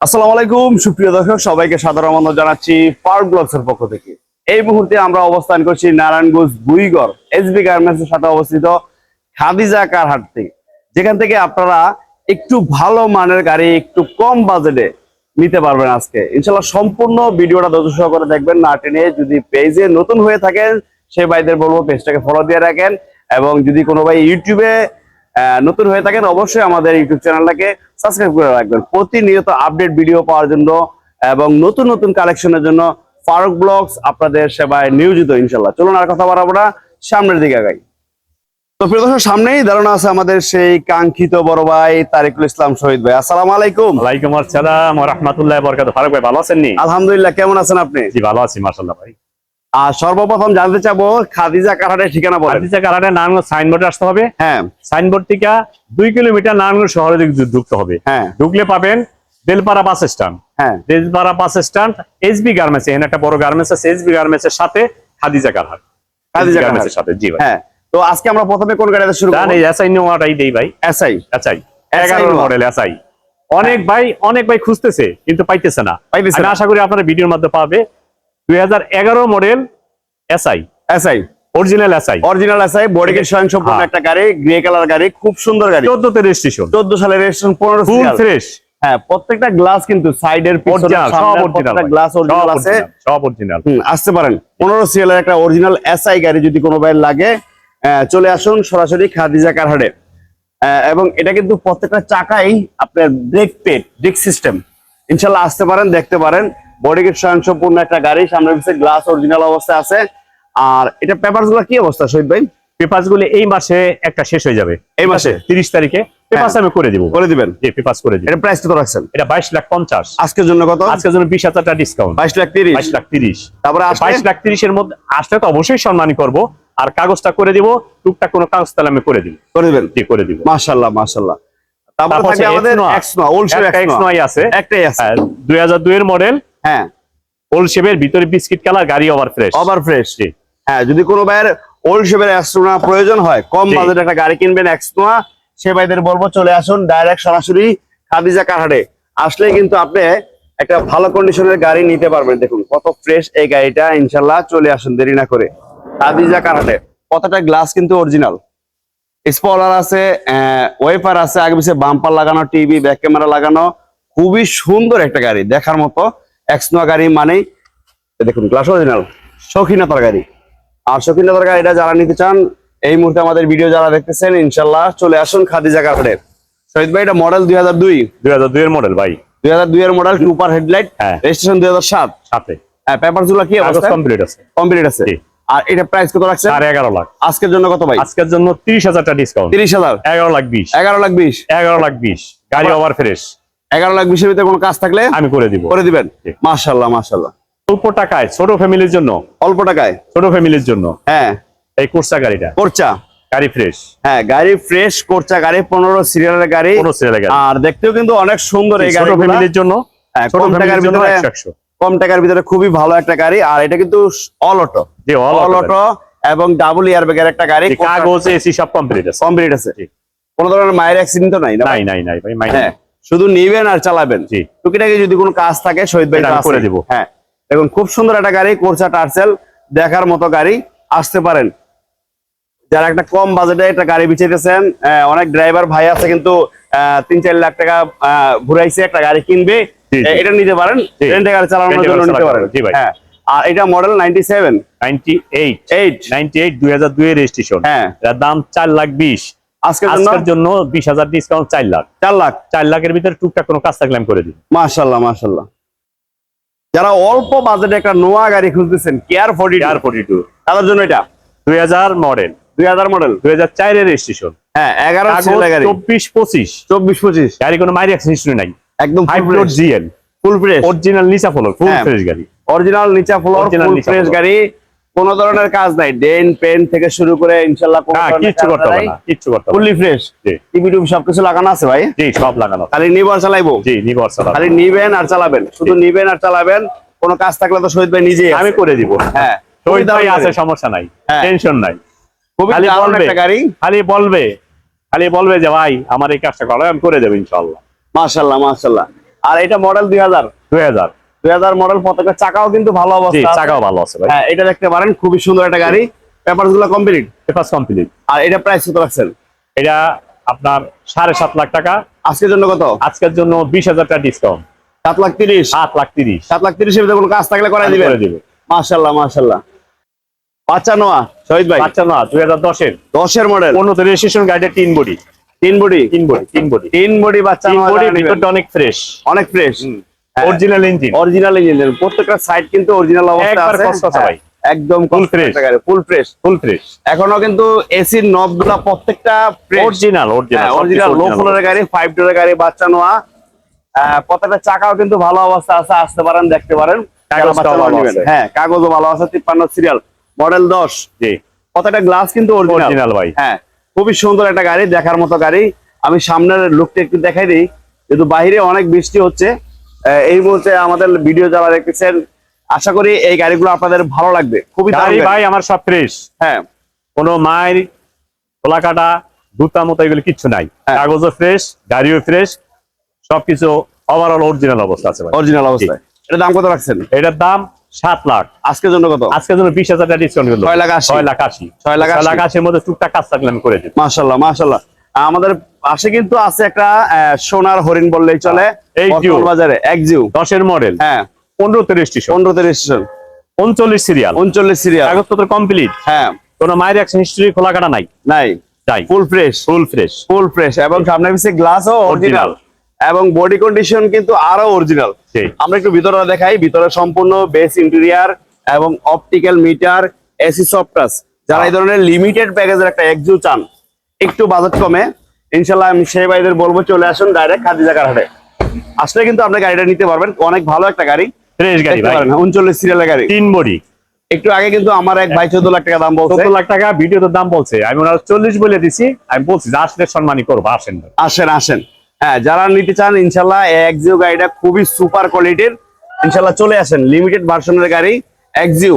আসসালামু আলাইকুম, সুপ্রিয় দর্শক, সবাইকে সাদর আমন্ত্রণ জানাচ্ছি পার্ক ব্লগস এর পক্ষ থেকে। এই মুহূর্তে আমরা অবস্থান করছি নারায়ণগঞ্জ বুইগড় এসবি গার্মেন্টস এর সাথে অবস্থিত খাদিজা কারহাট থেকে যেখান থেকে আপনারা একটু ভালো মানের গাড়ি, একটু কম বাজেটে নিতে পারবেন আজকে। ইনশাল্লাহ সম্পূর্ণ ভিডিওটা ধৈর্য সহকারে দেখবেন, না টেনে যদি পেজে নতুন হয়ে থাকেন, সেই ভাইদের বলব পেজটাকে ফলো দিয়ে রাখেন এবং যদি কোনো ভাই ইউটিউবে নতুন হয়ে থাকেন অবশ্যই আমাদের ইউটিউব চ্যানেলটাকে সাবস্ক্রাইব করে রাখবেন। প্রতিনিয়ত আপডেট ভিডিও পাওয়ার জন্য এবং নতুন নতুন কালেকশনের জন্য ফারুক ব্লগস আপনাদের সেবায় নিয়োজিত ইনশাল্লাহ চলুন আর কথা বাড়াবো না সামনের দিকে আগাই। তো প্রিয় দর্শক সামনেই ধারণা আছে আমাদের সেই কাঙ্ক্ষিত বড় ভাই তারিকুল ইসলাম শহীদ ভাই। আসসালামু আলাইকুম। ওয়ালাইকুম আসসালাম ওয়া রাহমাতুল্লাহি ওয়া বারাকাতুহু। ফারুক ভাই ভালো আছেন নি? আলহামদুলিল্লাহ কেমন আছেন আপনি? জি ভালো আছি মাশাআল্লাহ ভাই। আর সর্বপ্রথম জানতে চাবো খাদিজা কারহাটের ঠিকানা বলেন। আদিজা কারাটে নারায়ণগঞ্জ সাইনবোর্ডে আসতে হবে। হ্যাঁ। সাইনবোর্ড থেকে দুই কিলোমিটার নারায়ণগঞ্জ শহরে ঢুকতে হবে। হ্যাঁ। ঢুকলে পাবেন বেলপাড়া বাস স্ট্যান্ড। হ্যাঁ। Belpara bus stand SB garments এখানে একটা বড় গার্মেন্টস আছে এসবি গার্মেন্টস এর সাথে খাদিজা কারহাট খাদিজা গার্মেন্টস এর সাথে জি ভাই। হ্যাঁ। তো আজকে আমরা প্রথমে কোন গাড়িতে শুরু করব? এই এসআই নোয়াটাই দেই ভাই। এসআই এসআই SI এগারো নোয়া। মডেল এসআই অনেক ভাই অনেক ভাই খুঁজতেছে কিন্তু পাইতেছে না। পাইতেছে আমি। আশা করি আপনারা ভিডিওর মধ্যে পাবে। দুই হাজার এগারো model SI SI original SI original SI body kit স্বয়ং সম্পূর্ণ হ্যাঁ। একটা গাড়ি গ্রে কালার গাড়ি খুব সুন্দর গাড়ি। চোদ্দতে রেজিস্ট্রেশন চোদ্দ সালের রেজিস্ট্রেশন পনেরো ফুল ফ্রেশ হ্যাঁ প্রত্যেকটা গ্লাস কিন্তু সাইডের অরিজিনাল সব অরিজিনাল প্রত্যেকটা গ্লাস অরিজিনাল আছে। সব অরিজিনাল আসতে পারেন। পনেরো সিরিয়ালের একটা অরিজিনাল এসআই গাড়ি যদি কোনো ভাইয়ের লাগে চলে আসুন সরাসরি খাদিজা কারহাটে। এবং এটা কিন্তু প্রত্যেকটা চাকাই আপনার ব্রেক পেড ব্রেক সিস্টেম ইনশাল্লাহ আসতে পারেন দেখতে পারেন। বডি কিট স্বয়ং সম্পূর্ণ একটা গাড়ি সামনে পিছিয়ে গ্লাস অরিজিনাল অবস্থায় আছে। আর এটা পেপারসগুলো কি অবস্থা শহীদ ভাই? পেপারসগুলো এই মাসে একটা শেষ হয়ে যাবে। এই মাসে? তিরিশ তারিখে। পেপারস আমি করে দিব। করে দিবেন? জি পেপারস করে দিব। এটা প্রাইস কত রাখছেন? এটা বাইশ লাখ পঞ্চাশ। আজকের জন্য কত? আজকের জন্য বিশ হাজার টাকা ডিসকাউন্ট বাইশ লাখ তিরিশ। বাইশ লাখ তিরিশ। তারপরে আসলে? বাইশ লাখ তিরিশের মধ্যে আসলে তো অবশ্যই সম্মানী করব। আর কাগজটা করে দিব টুকটাক কোনো কাগজ তাহলে আমি করে দিব। করে দিবেন? জি করে দিব। মাশাল্লাহ মাশাল্লাহ। তারপরে তারপর আমাদের X-Noah। এক্সনো ওলশেপ একটা এক্সনো আছে। একটাই আছে। দুই হাজার দুই এর মডেল হ্যাঁ। ওল্ড শেপের ভিতরে বিস্কিট কালার গাড়ি ওভার ফ্রেশ ওভার ফ্রেশ জি। হ্যাঁ যদি কোনো ভাইয়ের ওল্ড শেপের এক্সট্রা প্রয়োজন হয় কম। বাজেট একটা গাড়ি কিনবেন এক্সট্রা সে ভাইদের বলব চলে আসুন ডাইরেক্ট সরাসরি খাদিজা কারহাটে। আসলে কিন্তু আপনি একটা ভালো কন্ডিশনের গাড়ি নিতে পারবেন। দেখুন কত ফ্রেশ এই গাড়িটা ইনশাল্লাহ চলে আসুন দেরি না করে। খাদিজা কারহাটে কতটা গ্লাস কিন্তু অরিজিনাল স্পলার আছে ওয়েফার আছে আগে পিছিয়ে বাম্পার লাগানো টিভি ব্যাক ক্যামেরা লাগানো। খুবই সুন্দর একটা গাড়ি দেখার মতো। এক্সনোয়া গাড়ি মানেই দেখুন গ্লাস অরিজিনাল শৌখিনতার গাড়ি। আর শৌখিনতার গাড়িটা যারা নিতে চান এই মুহূর্তে আমাদের ভিডিও যারা দেখতেছেন ইনশাল্লাহ চলে আসুন খাদিজা কাপড়ে শহীদ ভাই এটা মডেল দুই হাজার দুই? দুই হাজার দুই এর মডেল ভাই। দুই হাজার দুই এর মডেল সুপার হেডলাইট হ্যাঁ। রেজিস্ট্রেশন দুই হাজার সাত? সাথে পেপারগুলো কি কমপ্লিট আছে। কমপ্লিট আছে। আর এটা প্রাইস কত রাখছেন? সাড়ে এগারো লাখ। আজকের জন্য কত ভাই? আজকের জন্য তিরিশ হাজার টাকা ডিসকাউন্ট তিরিশ হাজার। এগারো লাখ বিশ। এগারো লাখ বিশ। এগারো লাখ বিশ। গাড়ি ওভার ফ্রেশ এগারো লাখ বিশের ভিতরে কোনো কাজ থাকলে আমি করে দিব। করে দিবেন। মাশাল্লাহ মাশাল্লাহ। অল্প টাকায় ছোট ফ্যামিলির জন্য। অল্প টাকায়? ছোট ফ্যামিলির জন্য। হ্যাঁ। এই কোর্সা গাড়িটা। কোরচা? গাড়ি ফ্রেশ হ্যাঁ গাড়ি ফ্রেশ কোরচা গাড়ি পনেরো সিরিয়ালের গাড়ি। কোনো ছেলে গাড়ি। আর দেখতেও কিন্তু অনেক সুন্দর এই ছোট গাড়ি ফ্যামিলির জন্য হ্যাঁ, ছোট কম টাকার ভিতরে- কম টাকার ভিতরে খুবই ভালো একটা গাড়ি। আর এটা কিন্তু অল অটো অল অটো এবং ডাবল ইয়ার ব্যাগের একটা গাড়ি। কাগজ এসি সব কমপ্লিট আছে। কমপ্লিট আছে। কোনো ধরনের মায়ের অ্যাক্সিডেন্ট তো নাই নাই নাই নাই ভাই হ্যাঁ। শুধু নিবেন আর চালাবেন। টুকিটাকি যদি কোনো কাজ থাকে শহীদ ভাই করে দিব। হ্যাঁ। দেখুন খুব সুন্দর একটা গাড়ি কোরচা টার্সেল দেখার মতো গাড়ি আসতে পারেন। যারা একটা কম বাজেটে একটা গাড়ি বিচাইতেছেন আহ, অনেক ড্রাইভার ভাই আছে কিন্তু তিন চার লাখ টাকা আহ, ঘুরাইছে একটা গাড়ি কিনবে এটা নিতে পারেন। রেন্টে গাড়ি চালানোর জন্য নিতে পারেন। হ্যাঁ। আর এটা model ninety seven ninety eight eight ninety eight দুই হাজার দুই এর রেজিস্ট্রেশন হ্যাঁ। এর দাম চার লাখ বিশ। আজকের জন্য? বিশ হাজার ডিসকাউন্ট চার লাখ। চার লাখ? চার লাখের ভিতরে টুকটাক কোনো কাজ থাকলে আমি করে দিব। মাশাল্লাহ মাশাল্লাহ যারা অল্প বাজেটে একটা নোয়া গাড়ি খুঁজতেছেন কেয়ার ফোর্টি আর ফোর্টি টু তাদের জন্য এটা? দুই হাজার মডেল দুই হাজার মডেল দুই হাজার চারের রেজিস্ট্রেশন হ্যাঁ এগারো চব্বিশ পঁচিশ। চব্বিশ পঁচিশ। গাড়ি কোনো মাইরি হিস্ট্রি নাই। একদম জিএল ফুল ফ্রেশ অরিজিনাল নিচা ফলোর ফুল। ফ্রেশ গাড়ি। অরিজিনাল নিচা ফ্লোর ফুল নিচা ফ্রেশ গাড়ি। কোনো ধরনের কাজ নাই। ডেন পেন থেকে শুরু করে ইনশাল্লাহ কোনো হ্যাঁ ধরনের কিচ্ছু কাজ করতে হবে না কিচ্ছু করতে হবে ফুললি ফ্রেশ জি। টিভি টুবি সবকিছু লাগানো আছে ভাই? জি সব লাগানো খালি আর চালাইবো? জি নিবর সালাম খালি নিবেন আর চালাবেন। শুধু নিবেন আর চালাবেন কোনো কাজ থাকলে তো শহীদ ভাই নিজেই আমি করে দিব। হ্যাঁ শহীদ ভাই আছে সমস্যা নাই হ্যাঁ। টেনশন নাই। খুবই দারুণ বলবে। একটা গাড়ি। খালি বলবে খালি বলবে যে ভাই আমার এই কাজটা করো আমি করে দেবো ইনশাল্লাহ মাশাল্লাহ মাশাল্লাহ আর এটা মডেল দুই হাজার। দুই হাজার দুই হাজার মডেল প্রত্যেকটা চাকাও কিন্তু ভালো অবস্থা। চাকাও ভালো আছে ভাই। হ্যাঁ এটা দেখতে পারেন খুবই সুন্দর একটা গাড়ি। পেপারগুলো কমপ্লিট পেপার কমপ্লিট আর এটা প্রাইস কত রাখছেন? এটা আপনার সাড়ে সাত লাখ টাকা। আজকের জন্য কত? আজকের জন্য বিশ হাজার টাকা ডিসকাউন্ট সাত লাখ তিরিশ? সাত লাখ তিরিশ। সাত লাখ তিরিশের ভিতরে কোনো কাজ থাকলে করাই দিবেন? করে দিবে। মাশাল্লাহ মাশাল্লাহ বাচ্চা নোয়া শহীদ ভাই? বাচ্চা না দুই হাজার দশের। দশের মডেল উন্নত রেজিস্ট্রেশন গাড়িটা তিন বডি তিন বডি তিন বডি তিন বডি তিন বডি বাচ্চা বডি ভিতরটা অনেক ফ্রেশ অনেক fresh original engine original engine প্রত্যেকটা সাইড কিন্তু অরিজিনাল অবস্থা আছে। ভাই। হ্যাঁ, একদম Full fresh। Full fresh full fresh এখনও কিন্তু এসির নবগুলা প্রত্যেকটা অরিজিনাল হ্যাঁ অরিজিনাল অরিজিনাল লো ফ্লোরের গাড়ি ফাইভ ডোরের গাড়ি বাচ্চা নোয়া। আহ, প্রত্যেকটা চাকাও কিন্তু ভালো অবস্থা আছে আসতে পারেন দেখতে পারেন। হ্যাঁ কাগজও ভালো আছে তিপ্পান্ন সিরিয়াল মডেল দশ। জি। প্রত্যেকটা গ্লাস কিন্তু অরিজিনাল ভাই। হ্যাঁ খুবই সুন্দর একটা গাড়ি দেখার মতো গাড়ি। আমি সামনের লুকটা একটু দেখাই দিই। যেহেতু বাইরে অনেক বৃষ্টি হচ্ছে এই মুহূর্তে আমাদের ভিডিও যারা দেখতেছেন আশা করি এই গাড়িগুলো আপনাদের ভালো লাগবে। খুবই। ভাই আমার সব ফ্রেশ হ্যাঁ। কোনো মায়ের তোলা কাটা দুতা মতো এগুলো কিচ্ছু নাই। হ্যাঁ। কাগজও ফ্রেশ গাড়িও ফ্রেশ সবকিছু ওভারঅল অরিজিনাল অবস্থা আছে ভাই। অরিজিনাল অবস্থায়। এটা দাম কত রাখছেন? এটার দাম সাত লাখ। আজকের জন্য কত? আজকের জন্য বিশ হাজার টাকা ডিসকাউন্ট করল। ছয় লাখ আশি। ছয় লাখ আশি। ছয় লাখ আশির মধ্যে টুকটাক কাজ থাকলে আমি করে দিই মাশাল্লাহ মাশাল্লাহ। আমাদের পাশে কিন্তু আছে একটা সোনার হরিণ বললেই চলে। এই। বাজারে এক জিও দশের মডেল। হ্যাঁ। পনেরো রেজিস্ট্রেশন পনেরো রেজিস্ট্রেশন উনচল্লিশ সিরিয়াল। উনচল্লিশ সিরিয়াল। কাগজপত্র কমপ্লিট হ্যাঁ। কোনো মায়ের অ্যাকশন হিস্ট্রি খোলা কাটা নাই। নাই। তাই full fresh full fresh full fresh এবং সামনে পিছিয়ে গ্লাসও অরিজিনাল এবং বডি কন্ডিশন কিন্তু আরও অরিজিনাল। আমরা একটু ভিতরে দেখাই। ভিতরে সম্পূর্ণ বেস ইন্টেরিয়ার এবং অপটিক্যাল মিটার এসি সফটাস যারা এই ধরনের লিমিটেড প্যাকেজের একটা চান একটু বাজেট কমে। ইনশাল্লাহ আমি সেই ভাইদের বলব চলে আসুন ডাইরেক্ট খাদিজা কারহাটে আসলে কিন্তু আপনি গাড়িটা নিতে পারবেন অনেক ভালো একটা গাড়ি। ফ্রেশ গাড়ি উনচল্লিশ সিরিয়ালের গাড়ি। তিন বডি। একটু আগে কিন্তু আমার এক ভাই চোদ্দ লাখ টাকা দাম বলছে। চোদ্দ লাখ টাকা ভিডিওতে দাম বলছে। আমি ওনার চল্লিশ বলে দিছি আমি বলছি যে আসলে সম্মানই করব আসেন আসেন আসেন। হ্যাঁ যারা নিতে চান ইনশাল্লাহ এক্সিও গাড়িটা খুবই সুপার কোয়ালিটির ইনশাল্লাহ চলে আসেন লিমিটেড ভার্সনের গাড়ি এক্সিও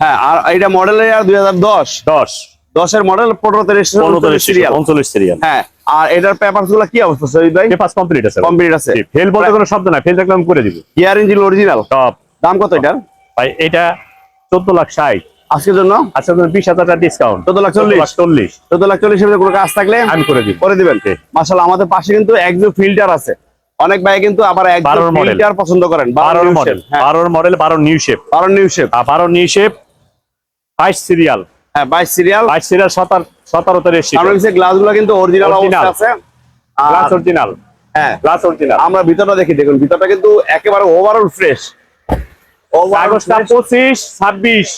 হ্যাঁ আর এটা মডেলের দুই হাজার দশ। দশ। দশের মডেল পনেরো পনেরো সিরিয়াল উনচল্লিশ সিরিয়াল হ্যাঁ আর এটারগুলো কি অবস্থা ভাই? কমপ্লিট আছে কমপ্লিট আছে। ফেল বলতে কোনো শব্দ না ফেল থাকলে আমি করে দিব। গিয়ার ইঞ্জিন অরিজিনাল টপ দাম কত এটার? ভাই এটা চোদ্দ লাখ ষাট। আজকের জন্য? টাকা ডিসকাউন্ট চোদ্দ লাখ চল্লিশ। চল্লিশ। চোদ্দ লাখ চল্লিশের ভিতরে কোনো কাজ থাকলে আমি করে দিব। করে দিবেন। আমাদের পাশে কিন্তু একজু ফিল্টার আছে। অনেক ভাই কিন্তু আবার একজু। ফিল্টার পছন্দ করেন। বারোর new মডেল shape, হ্যাঁ। বারোর মডেল বারো নিউ শেপ বারো নিউ শেপ আর বারো নিউ শেপ বাইশ সিরিয়াল হ্যাঁ বাইশ সিরিয়াল বাইশ সিরিয়াল সতেরো সতেরোতে রেসি আমরা নিচে গ্লাসগুলো কিন্তু অরিজিনাল অবস্থা আছে। গ্লাস অরিজিনাল হ্যাঁ। গ্লাস অরিজিনাল আমরা ভিতরটা দেখি দেখুন ভিতরটা কিন্তু একেবারে ওভারঅল ফ্রেশ কাগজটা পঁচিশ ছাব্বিশ।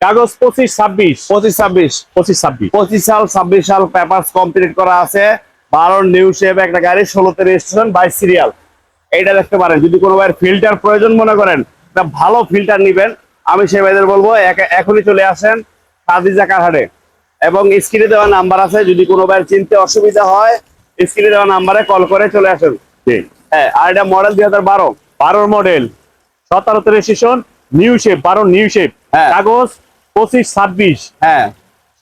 কাগজ পঁচিশ ছাব্বিশ। পঁচিশ ছাব্বিশ। পঁচিশ ছাব্বিশ। পঁচিশ সাল ছাব্বিশ সাল পেপার কমপ্লিট করা আছে। বারো নিউ শেপ একটা গাড়ি ষোলোতে রেজিস্ট্রেশন বাইশ সিরিয়াল এইটা দেখতে পারেন যদি কোনো ভাইয়ের ফিল্টার প্রয়োজন মনে করেন ভালো ফিল্টার নিবেন আমি সেই ভাইদের বলব এখনই চলে আসেন। খাদিজা কারহাটে এবং স্ক্রিনে দেওয়া নাম্বার আছে যদি কোনো চিনতে অসুবিধা হয় স্ক্রিনে দেওয়া নাম্বারে কল করে চলে আসেন। হ্যাঁ আর এটা মডেল দুই হাজার বারো। বারোর মডেল সতেরোতে রেজিস্ট্রেশন নিউ শেপ বারো নিউ শেপ হ্যাঁ। কাগজ পঁচিশ ছাব্বিশ। হ্যাঁ।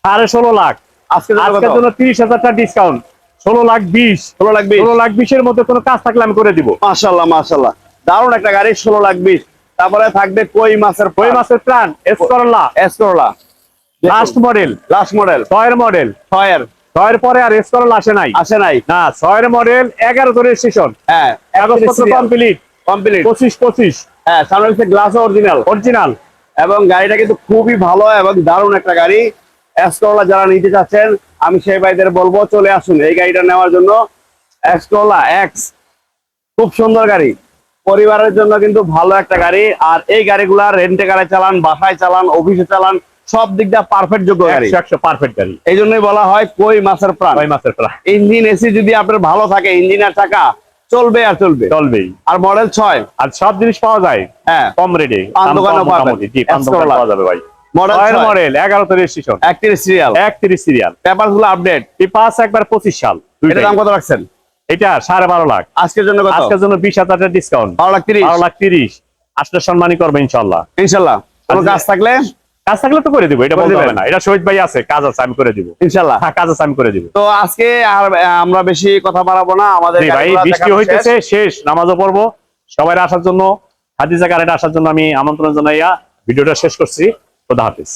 সাড়ে ষোলো লাখ। আজকে আজকের জন্য তিরিশ হাজার টাকা ডিসকাউন্ট ষোলো লাখ বিশ। ষোলো লাখ বিশ। ষোলো লাখ বিশের মধ্যে কোনো কাজ থাকলে আমি করে দিব। মাশাল্লাহ মাশাল্লাহ দারুণ একটা গাড়ি ষোলো লাখ বিশ। তারপরে থাকবে কই মাছের কই মাসের প্ল্যান এসকরলা এসকরলা লাস্ট মডেল লাস্ট মডেল ছয়ের মডেল ছয়ের। ছয়ের পরে আর এসকরলা আসে নাই। আসে নাই। না ছয়ের মডেল এগারোতে রেজিস্ট্রেশন হ্যাঁ কাগজপত্র কমপ্লিট কমপ্লিট পঁচিশ পঁচিশ। হ্যাঁ সামনে হচ্ছে গ্লাস অরিজিনাল অরিজিনাল এবং গাড়িটা কিন্তু খুবই ভালো এবং দারুণ একটা গাড়ি। এসকরলা যারা নিতে চাচ্ছেন আমি সেই ভাইদের বলব চলে আসুন এই গাড়িটা নেওয়ার জন্য। এসকরলা এক্স খুব সুন্দর গাড়ি। পরিবারের জন্য কিন্তু ভালো একটা গাড়ি। আর এই গাড়িগুলা রেন্টে গাড়ি চালান বাসায় চালান অফিসে চালান সব দিক দিয়ে পারফেক্ট যোগ্য গাড়ি। একশো পারফেক্ট গাড়ি। এই জন্যই বলা হয় কই মাছের প্রাণ। ছয় মাসের প্ল্যান ইঞ্জিন এসি যদি আপনার ভালো থাকে ইঞ্জিন আর চাকা চলবে আর চলবে। চলবেই। আর মডেল ছয়। আর সব জিনিস পাওয়া যায়। হ্যাঁ। কম রেটে পাওয়া যাবে ভাই। মডেল মডেল এগারোতে রেজিস্ট্রেশন একত্রিশ সিরিয়াল একত্রিশ সিরিয়াল পেপারগুলো আপডেট পাঁচ একবার পঁচিশ সাল। এটা দাম কত রাখছেন? এটা সাড়ে বারো লাখ। আজকের জন্য আজকের জন্য বিশ হাজার টাকা ডিসকাউন্ট বারো লাখ তিরিশ। বারো লাখ তিরিশ। আসলে সম্মানই করবে ইনশাল্লাহ ইনশাল্লাহ কোনো কাজ থাকলে কাজ থাকলে তো করে দিব এটা বলতে হবে না। এটা শহীদ ভাই আছে কাজ আছে আমি করে দিব। ইনশাল্লাহ। হ্যাঁ কাজ আছে আমি করে দিব। তো আজকে আর আমরা বেশি কথা বাড়াবো না আমাদের ভাই বৃষ্টি হইতেছে শেষ। শেষ নামাজও পড়ব। সবাই আসার জন্য হাদিজা কারেন্ট আসার জন্য আমি আমন্ত্রণ জানাইয়া ভিডিওটা শেষ করছি। খোদা হাফিজ।